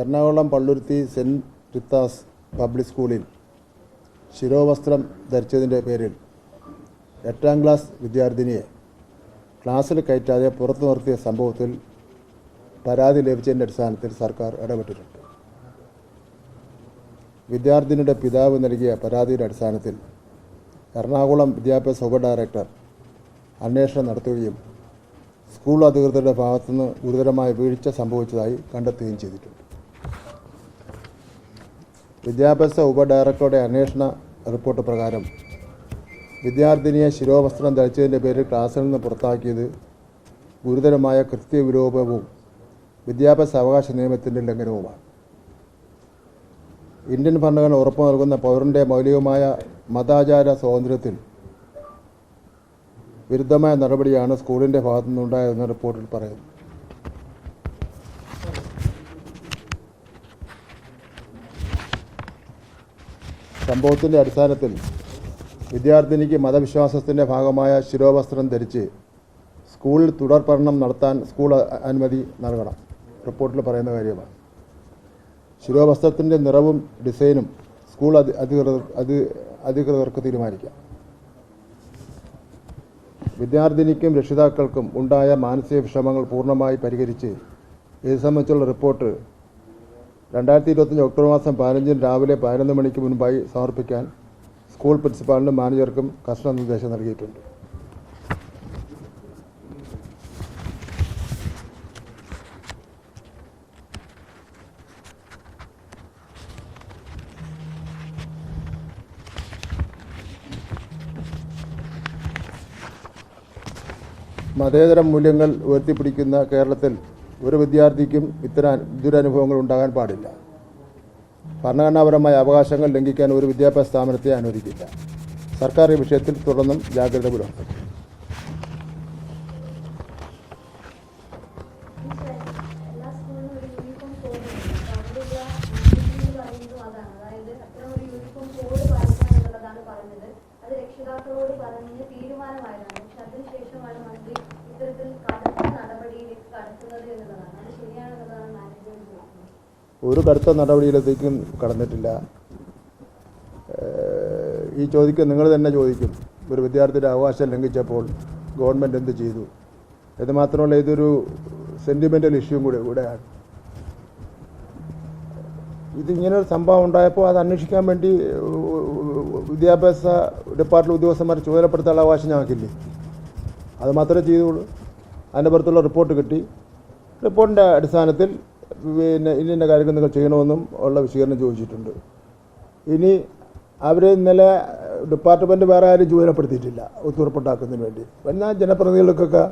Ernakulam Palluruthy saint Rita's public സ്കൂളിൽ ശിരോവസ്ത്രം ധരിച്ചതിന്റെ പേരിൽ എട്ടാം ക്ലാസ് വിദ്യാർത്ഥിനിയെ ക്ലാസ്സിൽ കയറ്റാതെ പുറത്തു നിർത്തിയ സംഭവത്തിൽ പരാതി ലഭിച്ചതിന്റെ അടിസ്ഥാനത്തിൽ സർക്കാർ ഇടപെട്ടിട്ടുണ്ട്. വിദ്യാർത്ഥിനിയുടെ പിതാവ് നൽകിയ പരാതിയുടെ അടിസ്ഥാനത്തിൽ എറണാകുളം വിദ്യാഭ്യാസ ഉപ ഡയറക്ടർ അന്വേഷണം നടത്തുകയും സ്കൂൾ അധികൃതരുടെ ഭാഗത്തുനിന്ന് ഗുരുതരമായ വീഴ്ച സംഭവിച്ചതായി കണ്ടെത്തുകയും ചെയ്തിട്ടുണ്ട്. വിദ്യാഭ്യാസ ഉപ ഡയറക്ടറുടെ അന്വേഷണ റിപ്പോർട്ട് പ്രകാരം വിദ്യാർത്ഥിനിയെ ശിരോവസ്ത്രം ധരിച്ചതിന്റെ പേരിൽ ക്ലാസ്സിൽ നിന്ന് പുറത്താക്കിയത് ഗുരുതരമായ കൃത്യവിലോപവും വിദ്യാഭ്യാസ അവകാശ നിയമത്തിന്റെ ലംഘനവുമാണ്. ഇന്ത്യൻ ഭരണഘടന ഉറപ്പു നൽകുന്ന പൗരന്റെ മൗലികമായ മതാചാര സ്വാതന്ത്ര്യത്തിൽ വിരുദ്ധമായ നടപടിയാണ് സ്കൂളിന്റെ ഭാഗത്തുനിന്നുണ്ടായതെന്ന് റിപ്പോർട്ടിൽ പറയുന്നു. സംഭവത്തിന്റെ അടിസ്ഥാനത്തിൽ വിദ്യാർത്ഥിനിക്ക് മതവിശ്വാസത്തിന്റെ ഭാഗമായ ശിരോവസ്ത്രം ധരിച്ച് സ്കൂളിൽ തുടർ പഠനം നടത്താൻ സ്കൂൾ അനുമതി നൽകണം. റിപ്പോർട്ടിൽ പറയുന്ന കാര്യമാണ്. ശിരോവസ്ത്രത്തിന്റെ നിറവും ഡിസൈനും സ്കൂൾ അധികൃതർ അത് അധികൃതർക്ക് തീരുമാനിക്കാം. വിദ്യാർത്ഥിനിക്കും രക്ഷിതാക്കൾക്കും ഉണ്ടായ മാനസിക വിഷമങ്ങൾ പൂർണമായി പരിഹരിച്ച് ഇത് സംബന്ധിച്ചുള്ള റിപ്പോർട്ട് രണ്ടായിരത്തി ഇരുപത്തഞ്ച് ഒക്ടോബർ മാസം പതിനഞ്ചിന് രാവിലെ പതിനൊന്ന് മണിക്ക് മുൻപായി സമർപ്പിക്കാൻ സ്കൂൾ പ്രിൻസിപ്പാളിനും മാനേജർക്കും കർശന നിർദ്ദേശം നൽകിയിട്ടുണ്ട്. മതേതര മൂല്യങ്ങൾ ഉയർത്തിപ്പിടിക്കുന്ന കേരളത്തിൽ ഒരു വിദ്യാർത്ഥിക്കും ഇത്തരം ദുരനുഭവങ്ങൾ ഉണ്ടാകാൻ പാടില്ല. ഭരണഘടനാപരമായ അവകാശങ്ങൾ ലംഘിക്കാൻ ഒരു വിദ്യാഭ്യാസ സ്ഥാപനത്തെ അനുവദിക്കില്ല. സർക്കാർ ഈ വിഷയത്തിൽ തുടർന്നും ജാഗ്രത പുലർത്തും രക്ഷിതാക്കളോട് പറഞ്ഞ് തീരുമാനമായതാണ് പക്ഷെ അതിനുശേഷമാണ് മന്ത്രി ഇത്തരത്തിൽ ഒരു കടുത്ത നടപടിയിലേക്കും കടന്നിട്ടില്ല. ഈ ചോദിക്കും നിങ്ങൾ തന്നെ ചോദിക്കും. ഒരു വിദ്യാർത്ഥിയുടെ അവകാശം ലംഘിച്ചപ്പോൾ ഗവൺമെന്റ് എന്ത് ചെയ്തു? ഇത് മാത്രമല്ല ഇതൊരു സെന്റിമെന്റൽ ഇഷ്യൂ കൂടെ കൂടെയാണ്. ഇതിങ്ങനൊരു സംഭവം ഉണ്ടായപ്പോൾ അത് അന്വേഷിക്കാൻ വേണ്ടി വിദ്യാഭ്യാസ ഡിപ്പാർട്ട്മെന്റ് ഉദ്യോഗസ്ഥന്മാരെ ചുമതലപ്പെടുത്താനുള്ള അവകാശം ഞങ്ങൾക്കില്ലേ? അത് മാത്രമേ ചെയ്തുള്ളൂ. അതിന്റെ പുറത്തുള്ള റിപ്പോർട്ട് കിട്ടി. റിപ്പോർട്ടിന്റെ അടിസ്ഥാനത്തിൽ പിന്നെ ഇന്ന കാര്യങ്ങൾ നിങ്ങൾ ചെയ്യണമെന്നും ഉള്ള വിശീകരണം ചോദിച്ചിട്ടുണ്ട്. ഇനി അവർ ഇന്നലെ ഡിപ്പാർട്ട്മെന്റ് വേറെ ആരും ചുമതലപ്പെടുത്തിയിട്ടില്ല ഒത്തുറപ്പുണ്ടാക്കുന്നതിന് വേണ്ടി. എന്നാൽ ജനപ്രതിനിധികൾക്കൊക്കെ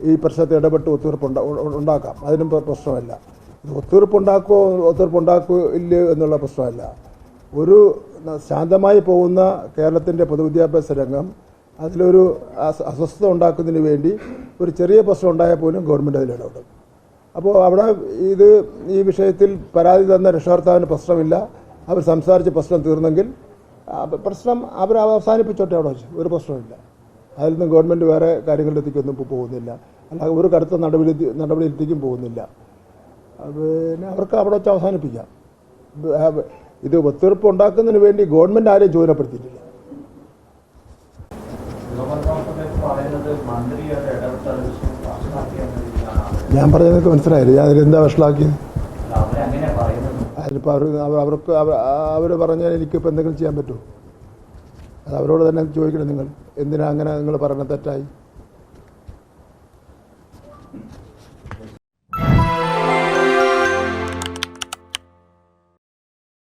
ഈ പ്രശ്നത്തിൽ ഇടപെട്ട് ഒത്തുതീർപ്പ് ഉണ്ടാ- ഉണ്ടാക്കാം. അതിനും പ്ര- പ്രശ്നമല്ല. ഇത് ഒത്തുതീർപ്പുണ്ടാക്കുമോ ഒത്തുതീർപ്പുണ്ടാക്കുമോ ഇല്ലയോ എന്നുള്ള പ്രശ്നമല്ല. ഒരു ശാന്തമായി പോകുന്ന കേരളത്തിന്റെ പൊതുവിദ്യാഭ്യാസ രംഗം അതിലൊരു അസ്വസ്ഥത ഉണ്ടാക്കുന്നതിന് വേണ്ടി ഒരു ചെറിയ പ്രശ്നം ഉണ്ടായാൽ പോലും ഗവൺമെന്റ് അതിൽ ഇടപെടും അപ്പോൾ അവിടെ ഇത് ഈ വിഷയത്തിൽ പരാതി തന്ന രക്ഷകർത്താവിന് പ്രശ്നമില്ല. അവർ സംസാരിച്ച് പ്രശ്നം തീർന്നെങ്കിൽ പ്രശ്നം അവർ അവസാനിപ്പിച്ചോട്ടെ അവിടെ വെച്ച്. ഒരു പ്രശ്നമില്ല അതിൽ നിന്ന് ഗവൺമെന്റ് വേറെ കാര്യങ്ങളിലെത്തിക്കൊന്നും ഇപ്പോൾ പോകുന്നില്ല. അല്ലാതെ ഒരു കടുത്ത നടപടി നടപടിയിലെത്തിക്കും പോകുന്നില്ല. പിന്നെ അവർക്ക് അവിടെ വെച്ച് അവസാനിപ്പിക്കാം. ഇത് ഒത്തുതീർപ്പ് ഉണ്ടാക്കുന്നതിന് വേണ്ടി ഗവൺമെന്റ് ആരെയും ചോദനപ്പെടുത്തിയിട്ടില്ല പറയുന്നത് ഞാൻ പറഞ്ഞതൊക്കെ മനസ്സിലായില്ല? ഞാൻ അതിലെന്താ വഷളാക്കിയത്? അതിലിപ്പോൾ അവർ- അവർക്ക് അവർ പറഞ്ഞാൽ എനിക്കിപ്പോൾ എന്തെങ്കിലും ചെയ്യാൻ പറ്റുമോ? അത് അവരോട് തന്നെ ചോദിക്കണം നിങ്ങൾ. എന്തിനാ അങ്ങനെ നിങ്ങൾ പറഞ്ഞ തെറ്റായി?